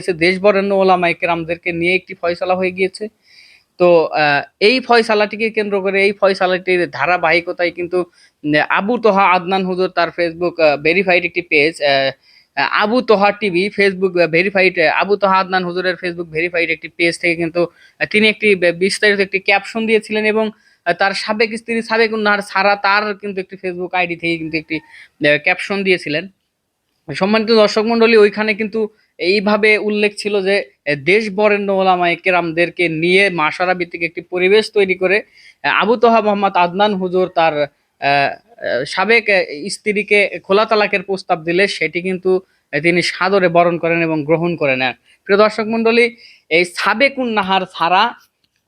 হয়েছে। দেশ বরেণ্য ওলামাই কেরামদেরকে নিয়ে একটি ফয়সালা হয়ে গিয়েছে। তো এই ফয়সালাটিকে কেন্দ্র করে এই ফয়সালাটির ধারাবাহিকতায় কিন্তু আবু তোহা আদনান হুজুর তার ফেসবুক ভেরিফাইড একটি page Abu Toha TV Facebook verified Abu Toha Adnan হুজুরের ফেসবুক ভেরিফাইড একটি পেজ থেকে কিন্তু তিনি একটি বিস্তারিত একটি ক্যাপশন দিয়েছিলেন এবং তার সাবেক স্ত্রী সাবেক উন্নাহার সারা তার কিন্তু একটি ফেসবুক আইডি থেকে কিন্তু একটি ক্যাপশন দিয়েছিলেন। সম্মানিত দর্শক মন্ডলী ওইখানে কিন্তু এইভাবে উল্লেখ ছিল যে দেশ বরেণ্য ওলামায়ে কেরামদেরকে নিয়ে মাসারা ভিত্তিক একটি পরিবেশ তৈরি করে আবু তোহা মোহাম্মদ আদনান হুজুর তার সাবেক স্ত্রীকে খোলা তালাকের প্রস্তাব দিলে সেটি কিন্তু তিনি সাদরে বরণ করেন এবং গ্রহণ করে নেন প্রিয় দর্শক মন্ডলী এই সাবেকুন নাহার ছাড়া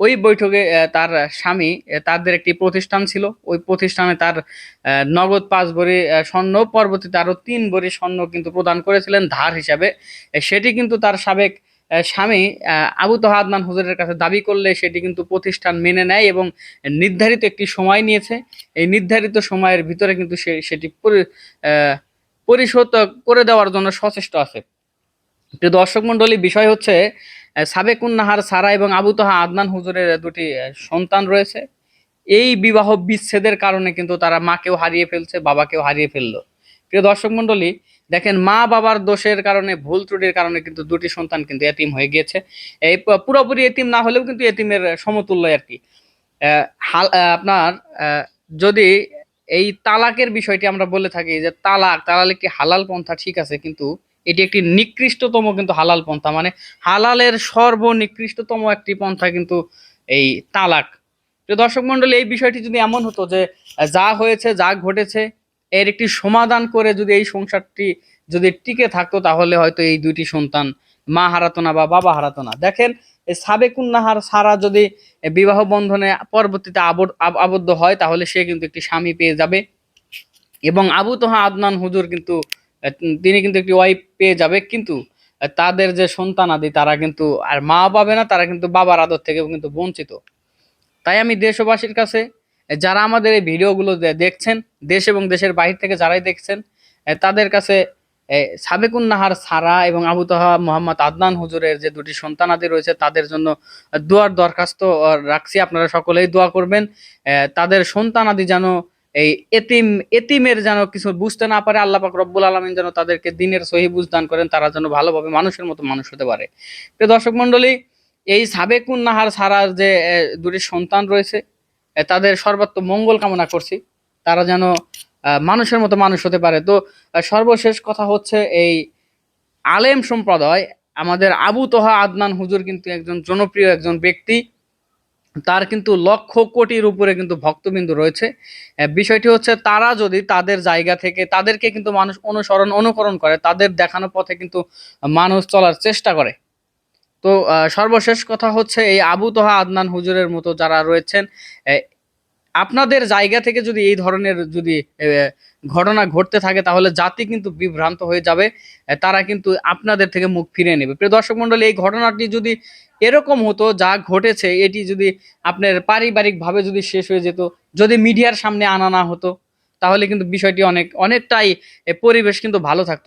ওই বৈঠকে তার স্বামী তাদের একটি প্রতিষ্ঠান ছিল। ওই প্রতিষ্ঠানে তার নগদ পাঁচ ভরি স্বর্ণ, পরবর্তীতে আরও তিন ভরি স্বর্ণ কিন্তু প্রদান করেছিলেন ধার হিসাবে। সেটি কিন্তু তার সাবেক স্বামী আবু তোহা হুজুরের কাছে দাবি করলে সেটি কিন্তু প্রতিষ্ঠান মেনে নেয় এবং নির্ধারিত একটি সময় নিয়েছে। এই নির্ধারিত সময়ের ভিতরে কিন্তু সে, সেটি পরি- পরিশোধ করে দেওয়ার জন্য সচেষ্ট আছে। দর্শক মন্ডলী বিষয় হচ্ছে আহ, সাবেকুন নাহার সারা এবং আবু তোহা আদনান হুজুরের দুটি সন্তান রয়েছে। এই বিবাহ বিচ্ছেদের কারণে কিন্তু তারা মাকেও হারিয়ে ফেলছে বাবাকেও হারিয়ে ফেলল। প্রিয় দর্শক মন্ডলী দেখেন মা বাবার দোষের কারণে ভুল ত্রুটির কারণে কিন্তু দুটি সন্তান কিন্তু এতিম হয়ে গিয়েছে। এই পুরোপুরি এতিম না হলেও কিন্তু এতিমের সমতুল্য আর কি। হাল আপনার যদি এই তালাকের বিষয়টি আমরা বলে থাকি যে তালাক তালাক একটি হালাল পন্থা? ঠিক আছে কিন্তু এটি একটি নিকৃষ্টতম কিন্তু হালাল পন্থা। মানে হালালের সর্বনিকৃষ্টতম একটি পন্থা কিন্তু এই তালাক। তো দর্শক মন্ডলী এই বিষয়টি যদি এমন হতো যে, যা হয়েছে, যা ঘটেছে, এর একটি সমাধান করে যদি এই সংসারটি যদি টিকে থাকতো, তাহলে হয়তো এই দুইটি সন্তান, মা হারাতো না বা বাবা হারাতো না। দেখেন সাবেকুন্নাহার সারা যদি বিবাহ বন্ধনে পরবর্তীতে আবদ্ধ হয়, তাহলে সে কিন্তু একটি স্বামী পেয়ে যাবে। এবং আবু তোহা আদনান হুজুর কিন্তু তিনি কিন্তু একটি ওয়াইফ পেয়ে যাবে, কিন্তু তাদের যে সন্তানাদি, তারা কিন্তু, আর মা পাবে না, তারা কিন্তু বাবার আদর থেকেও কিন্তু বঞ্চিত। তাই আমি দেশবাসীর কাছে যারা আমাদের এই ভিডিওগুলো দেখছেন, দেশ এবং দেশের বাহির থেকে যারাই দেখছেন তাদের কাছে সাবেকুন নাহার সারা এবং আবু তাহা মোহাম্মদ আদনান হুজুরের যে দুটি সন্তানাদি রয়েছে, তাদের জন্য দোয়ার দরখাস্ত রাখছি। আপনারা সকলেই দোয়া করবেন তাদের সন্তানাদি যেন এই এতিম, এতিমের যেন কিছু বুঝতে না পারে, আল্লাহ পাক রব্বুল আলমিন যেন তাদেরকে দিনের সহি বুঝদান করেন, তারা যেন ভালোভাবে মানুষের মতো মানুষ হতে পারে। তো দর্শক মন্ডলী এই সাবেকুন নাহার সারার যে দুটি সন্তান রয়েছে তাদের সর্বাত্ম মঙ্গল কামনা করছি। তারা যেন মানুষের মতো মানুষ হতে পারে। তো সর্বশেষ কথা হচ্ছে এই আলেম সম্প্রদায়, আমাদের আবু তোহা আদনান হুজুর কিন্তু একজন জনপ্রিয় একজন ব্যক্তি। তার কিন্তু লক্ষ কোটির উপরে কিন্তু ভক্তবিন্দু রয়েছে। বিষয়টি হচ্ছে তারা যদি তাদের জায়গা থেকে তাদেরকে কিন্তু মানুষ অনুসরণ, অনুকরণ করে, তাদের দেখানো পথে কিন্তু মানুষ চলার চেষ্টা করে। তো সর্বশেষ কথা হচ্ছে এই আবু তোহা আদনান হুজুরের মতো যারা রয়েছেন আপনাদের জায়গা থেকে যদি এই ধরনের যদি ঘটনা ঘটতে থাকে, তাহলে জাতি কিন্তু বিভ্রান্ত হয়ে যাবে। তারা কিন্তু আপনাদের থেকে মুখ ফিরিয়ে নেবে। প্রিয় দর্শক মন্ডলী এই ঘটনাটি যদি এরকম হতো, যা ঘটেছে, এটি যদি আপনার পারিবারিকভাবে যদি শেষ হয়ে যেত, যদি মিডিয়ার সামনে আনা না হতো, তাহলে কিন্তু বিষয়টি অনেক, অনেকটাই পরিবেশ কিন্তু ভালো থাকতো।